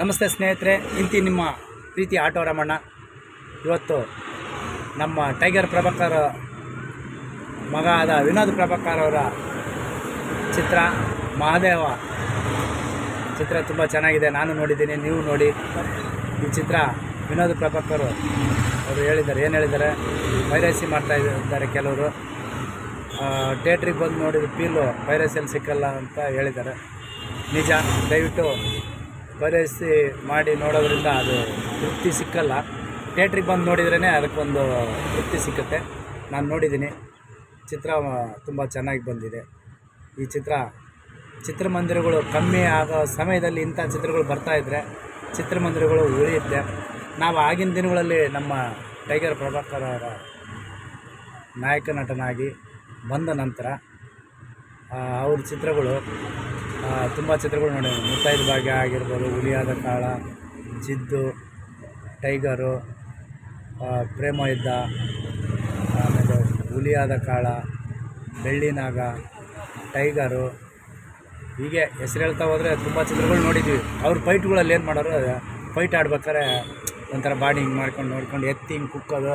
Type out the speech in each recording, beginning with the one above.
ನಮಸ್ತೆ ಸ್ನೇಹಿತರೆ, ಇಂತಿ ನಿಮ್ಮ ಪ್ರೀತಿ ಆಟೋ ರಮಣ್ಣ ಇವತ್ತು ನಮ್ಮ ಟೈಗರ್ ಪ್ರಭಾಕರ್ ಮಗ ಆದ ವಿನೋದ್ ಪ್ರಭಾಕರ್ ಅವರ ಚಿತ್ರ, ಮಹಾದೇವ ಚಿತ್ರ ತುಂಬ ಚೆನ್ನಾಗಿದೆ, ನಾನು ನೋಡಿದ್ದೀನಿ, ನೀವು ನೋಡಿ. ಈ ಚಿತ್ರ ವಿನೋದ್ ಪ್ರಭಾಕರ್ ಅವರು ಹೇಳಿದ್ದಾರೆ. ಏನು ಹೇಳಿದ್ದಾರೆ? ವೈರಸಿ ಮಾಡ್ತಾ ಇದ್ದಾರೆ ಕೆಲವರು. ಥಿಯೇಟ್ರಿಗೆ ಬಂದು ನೋಡಿದ ಫೀಲು ಪೈರಸಿಯಲ್ಲಿ ಸಿಕ್ಕಲ್ಲ ಅಂತ ಹೇಳಿದ್ದಾರೆ. ನಿಜ, ದಯವಿಟ್ಟು ಪೈರಸಿ ಮಾಡಿ ನೋಡೋದ್ರಿಂದ ಅದು ತೃಪ್ತಿ ಸಿಕ್ಕಲ್ಲ. ಥಿಯೇಟ್ರಿಗೆ ಬಂದು ನೋಡಿದ್ರೇ ಅದಕ್ಕೊಂದು ತೃಪ್ತಿ ಸಿಕ್ಕುತ್ತೆ. ನಾನು ನೋಡಿದ್ದೀನಿ. ಚಿತ್ರ ತುಂಬ ಚೆನ್ನಾಗಿ ಬಂದಿದೆ. ಈ ಚಿತ್ರ, ಚಿತ್ರಮಂದಿರಗಳು ಕಮ್ಮಿ ಆಗೋ ಸಮಯದಲ್ಲಿ ಇಂಥ ಚಿತ್ರಗಳು ಬರ್ತಾಯಿದ್ರೆ ಚಿತ್ರಮಂದಿರಗಳು ಉಳಿಯುತ್ತೆ. ನಾವು ಆಗಿನ ದಿನಗಳಲ್ಲಿ ನಮ್ಮ ಟೈಗರ್ ಪ್ರಭಾಕರ್ ಅವರ ನಾಯಕ ನಟನಾಗಿ ಬಂದ ನಂತರ ಅವ್ರ ಚಿತ್ರಗಳು ತುಂಬ ಚಿತ್ರಗಳು ನೋಡಿ ಮುತ್ತೈದು ಭಾಗ್ಯ ಆಗಿರ್ಬೋದು, ಹುಲಿಯಾದ ಕಾಳ, ಜಿದ್ದು, ಟೈಗರು ಪ್ರೇಮ ಯುದ್ಧ, ಆಮೇಲೆ ಹುಲಿಯಾದ ಕಾಳ ಬೆಳ್ಳಿನಾಗ ಟೈಗರು. ಹೀಗೆ ಹೆಸರು ಹೇಳ್ತಾ ಹೋದರೆ ತುಂಬ ಚಿತ್ರಗಳು ನೋಡಿದ್ವಿ ಅವ್ರ ಫೈಟ್ಗಳಲ್ಲಿ ಏನು ಮಾಡೋರು, ಫೈಟ್ ಆಡ್ಬೇಕಾದ್ರೆ ಒಂಥರ ಬಾಡಿ ಹಿಂಗೆ ಮಾಡ್ಕೊಂಡು ನೋಡ್ಕೊಂಡು ಎತ್ತಿ ಹಿಂಗೆ ಕುಕ್ಕೋದು,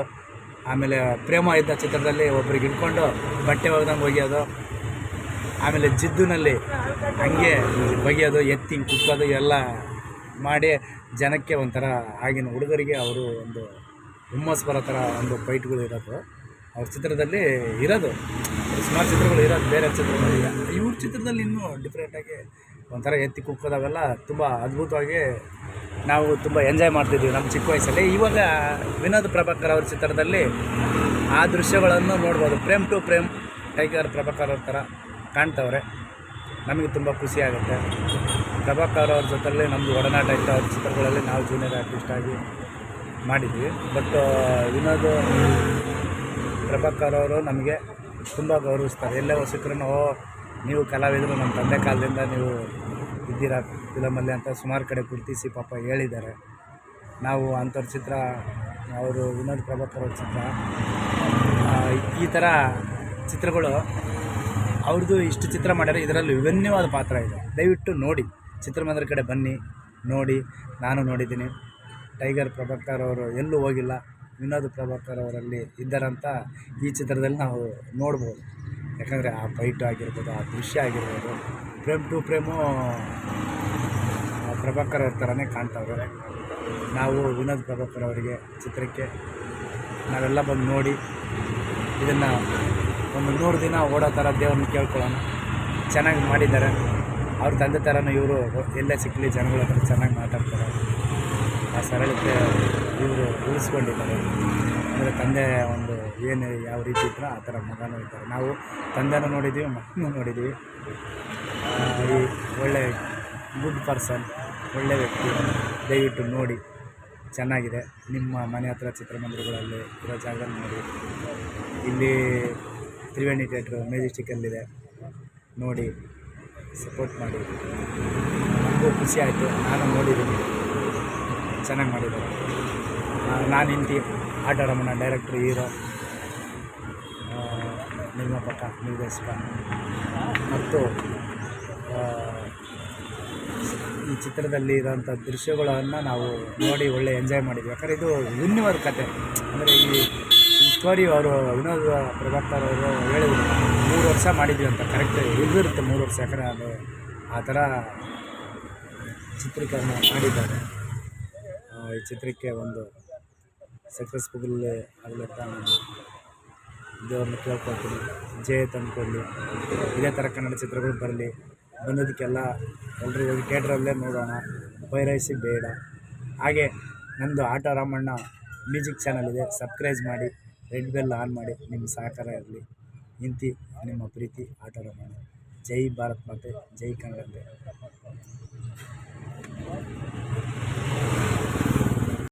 ಆಮೇಲೆ ಪ್ರೇಮ ಇದ್ದ ಚಿತ್ರದಲ್ಲಿ ಒಬ್ರಿಗೆ ಹಿಡ್ಕೊಂಡು ಬಟ್ಟೆ ಒಗ್ದಂಗೆ ಒಗೆಯೋದು ಆಮೇಲೆ ಜಿದ್ದುನಲ್ಲಿ ಹಂಗೆ ಬಗೆಯೋದು, ಎತ್ತಿ ಕುಕ್ಕೋದು ಎಲ್ಲ ಮಾಡಿ ಜನಕ್ಕೆ ಒಂಥರ ಆಗಿನ ಹುಡುಗರಿಗೆ ಅವರು ಒಂದು ಹುಮ್ಮಸ್ ಬರೋ ಥರ ಒಂದು ಫೈಟ್ಗಳು ಇರೋದು. ಅವ್ರ ಚಿತ್ರದಲ್ಲಿ ಇರೋದು. ಸುಮಾರು ಚಿತ್ರಗಳು ಇರೋದು, ಬೇರೆ ಚಿತ್ರಗಳಿಲ್ಲ ಇವ್ರ ಚಿತ್ರದಲ್ಲಿ ಇನ್ನೂ ಡಿಫ್ರೆಂಟಾಗಿ ಒಂಥರ ಎತ್ತಿ ಕುಕ್ಕೋದಾವೆಲ್ಲ ತುಂಬ ಅದ್ಭುತವಾಗಿ ನಾವು ತುಂಬ ಎಂಜಾಯ್ ಮಾಡ್ತಿದ್ವಿ ನಮ್ಮ ಚಿಕ್ಕ ವಯಸ್ಸಲ್ಲಿ. ಇವಾಗ ವಿನೋದ್ ಪ್ರಭಾಕರ್ ಅವ್ರ ಚಿತ್ರದಲ್ಲಿ ಆ ದೃಶ್ಯಗಳನ್ನು ನೋಡ್ಬೋದು. Frame to frame Tiger Prabhakar ಅವ್ರ ಥರ. ಕಾಣ್ತವ್ರೆ. ನಮಗೆ ತುಂಬ ಖುಷಿ ಆಗುತ್ತೆ. ಪ್ರಭಾಕರ್ ಅವ್ರ ಜೊತೆಯಲ್ಲಿ ನಮ್ಮದು ಒಡನಾಟ ಇತ್ತು ಅವ್ರ ಚಿತ್ರಗಳಲ್ಲಿ ನಾವು ಜೂನಿಯರ್ ಆರ್ಟಿಸ್ಟ್ ಆಗಿ ಮಾಡಿದ್ವಿ. ಬಟ್ ವಿನೋದ್, ಪ್ರಭಾಕರ್ ಅವರು ನಮಗೆ ತುಂಬ ಗೌರವಿಸ್ತಾರೆ. ಎಲ್ಲೇ ಹೊಸಕ್ರನ್ನು, ಓ, ನೀವು ಕಲಾವಿದರು, ನಮ್ಮ ತಂದೆ ಕಾಲದಿಂದ ನೀವು ಇದ್ದೀರಾ ಫಿಲಮಲ್ಲಿ ಅಂತ ಸುಮಾರು ಕಡೆ ಗುರುತಿಸಿ ಪಾಪ ಹೇಳಿದ್ದಾರೆ. ನಾವು ಅಂಥವ್ರ ಚಿತ್ರ ಅವರು ವಿನೋದ್ ಪ್ರಭಾಕರ್ ಅವ್ರ ಚಿತ್ರ ಈ ಥರ ಚಿತ್ರಗಳು ಅವ್ರದ್ದು ಇಷ್ಟು ಚಿತ್ರ ಮಾಡ್ಯಾರ ಇದರಲ್ಲಿ ವಿಭಿನ್ನವಾದ ಪಾತ್ರ ಇದೆ. ದಯವಿಟ್ಟು ನೋಡಿ. ಚಿತ್ರಮಂದಿರ ಕಡೆ ಬನ್ನಿ, ನೋಡಿ. ನಾನು ನೋಡಿದ್ದೀನಿ. ಟೈಗರ್ ಪ್ರಭಾಕರ್ ಅವರು ಎಲ್ಲೂ ಹೋಗಿಲ್ಲ. ವಿನೋದ್ ಪ್ರಭಾಕರ್ ಅವರಲ್ಲಿ ಇದ್ದಾರಂತ ಈ ಚಿತ್ರದಲ್ಲಿ ನಾವು ನೋಡ್ಬೋದು. ಯಾಕಂದರೆ ಆ ಫೈಟ್ ಆಗಿರ್ಬೋದು, ಆ ದೃಶ್ಯ ಆಗಿರ್ಬೋದು, ಪ್ರೇಮ್ ಟು ಪ್ರೇಮು ಪ್ರಭಾಕರ್ ಅವ್ರ ಥರನೇ ಕಾಣ್ತವ್ರೆ. ನಾವು ವಿನೋದ್ ಪ್ರಭಾಕರ್ ಅವರಿಗೆ ಚಿತ್ರಕ್ಕೆ ನಾವೆಲ್ಲ ಬಂದು ನೋಡಿ ಇದನ್ನು ಒಂದು ನೂರು ದಿನ ಓಡೋ ಥರ ದೇವ್ರನ್ನ ಕೇಳ್ಕೊಳ್ಳೋಣ. ಚೆನ್ನಾಗಿ ಮಾಡಿದ್ದಾರೆ. ಅವ್ರ ತಂದೆ ಥರನೂ ಇವರು ಎಲ್ಲೇ ಸಿಕ್ಕಲಿ ಜನಗಳ ಹತ್ರ ಚೆನ್ನಾಗಿ ಮಾತಾಡ್ತಾರೆ. ಆ ಸರಳತೆ ಇವರು ಉಳಿಸ್ಕೊಂಡಿದ್ದಾರೆ. ಅಂದರೆ ತಂದೆ ಒಂದು ಏನು ಯಾವ ರೀತಿ ಇದ್ರೋ ಆ ಥರ ಮಗನೂ ಇದ್ದಾರೆ. ನಾವು ತಂದೆನೂ ನೋಡಿದ್ದೀವಿ ಮಗನೂ ನೋಡಿದ್ದೀವಿ ಈ ಒಳ್ಳೆ ಗುಡ್ ಪರ್ಸನ್, ಒಳ್ಳೆ ವ್ಯಕ್ತಿ, ದಯವಿಟ್ಟು ನೋಡಿ. ಚೆನ್ನಾಗಿದೆ. ನಿಮ್ಮ ಮನೆ ಹತ್ರ ಚಿತ್ರಮಂದಿರಗಳಲ್ಲಿ ಇರೋ ಜಾಗದಲ್ಲಿ ನೋಡಿ. ಇಲ್ಲಿ ತ್ರಿವೇಣಿ ಥಿಯೇಟ್ರು ಮೆಜೆಸ್ಟಿಕಲ್ಲಿದೆ ನೋಡಿ, ಸಪೋರ್ಟ್ ಮಾಡಿ. ನನಗೂ ಖುಷಿ ಆಯಿತು. ನಾನು ನೋಡಿದ್ದೀನಿ. ಚೆನ್ನಾಗಿ ಮಾಡಿದ್ದಾರೆ. ನಾನು ಇಂತಿ ಆಟ ರಮಣ ಡೈರೆಕ್ಟ್ರು ಹೀರೋ ನಿರ್ಮಾಪಕ, ನಿರ್ದೇಶಕ. ಮತ್ತು ಈ ಚಿತ್ರದಲ್ಲಿ ಇರೋಂಥ ದೃಶ್ಯಗಳನ್ನು ನಾವು ನೋಡಿ ಒಳ್ಳೆ ಎಂಜಾಯ್ ಮಾಡಿದ್ವಿ. ಯಾಕಂದರೆ ಇದು ವಿಭಿನ್ನವಾದ ಕತೆ. ಅಂದರೆ ಈ ಸ್ಟೋರಿ ಅವರು, ವಿನೋದ್ ಪ್ರಭಾಕರ್ ಅವರು ಹೇಳಿದರು, ಮೂರು ವರ್ಷ ಮಾಡಿದ್ವಿ ಅಂತ. ಕರೆಕ್ಟ್ ಇದಿರುತ್ತೆ ಮೂರು ವರ್ಷ ಯಾಕಂದರೆ ಅದು ಆ ಥರ ಚಿತ್ರೀಕರಣ ಮಾಡಿದ್ದಾರೆ. ಈ ಚಿತ್ರಕ್ಕೆ ಒಂದು ಸಕ್ಸಸ್ಫುಲ್ ಆಗಲಿ ಅಂತ ನಾನು ದೇವ್ರನ್ನ ಕೇಳ್ಕೊಳ್ತೀನಿ. ಜಯ ತಂದುಕೊಳ್ಳಿ ಇದೇ ಥರ ಕನ್ನಡ ಚಿತ್ರಗಳು ಬರಲಿ. ಬಂದದಕ್ಕೆಲ್ಲ ಎಲ್ಲರೂ ಹೋಗಿ ಥಿಯೇಟ್ರಲ್ಲೇ ನೋಡೋಣ, ಬೈರೈಸಿ ಬೇಡ. ಹಾಗೆ ನಂದು ಆಟ ರಾಮಣ್ಣ ಮ್ಯೂಸಿಕ್ ಚಾನಲ್ ಇದೆ ಸಬ್ಸ್ಕ್ರೈಬ್ ಮಾಡಿ. ರೆಡ್ ಬೆಲ್ ಆನ್ ಮಾಡಿ ನಿಮ್ಮ ಸಹಕಾರ ಇರಲಿ. ಇಂತಿ ನಿಮ್ಮ ಪ್ರೀತಿ ಆಟದ ಮಾಡಿ ಜೈ ಭಾರತ್ ಮಾತೆ, ಜೈ ಕನ್ನಡ.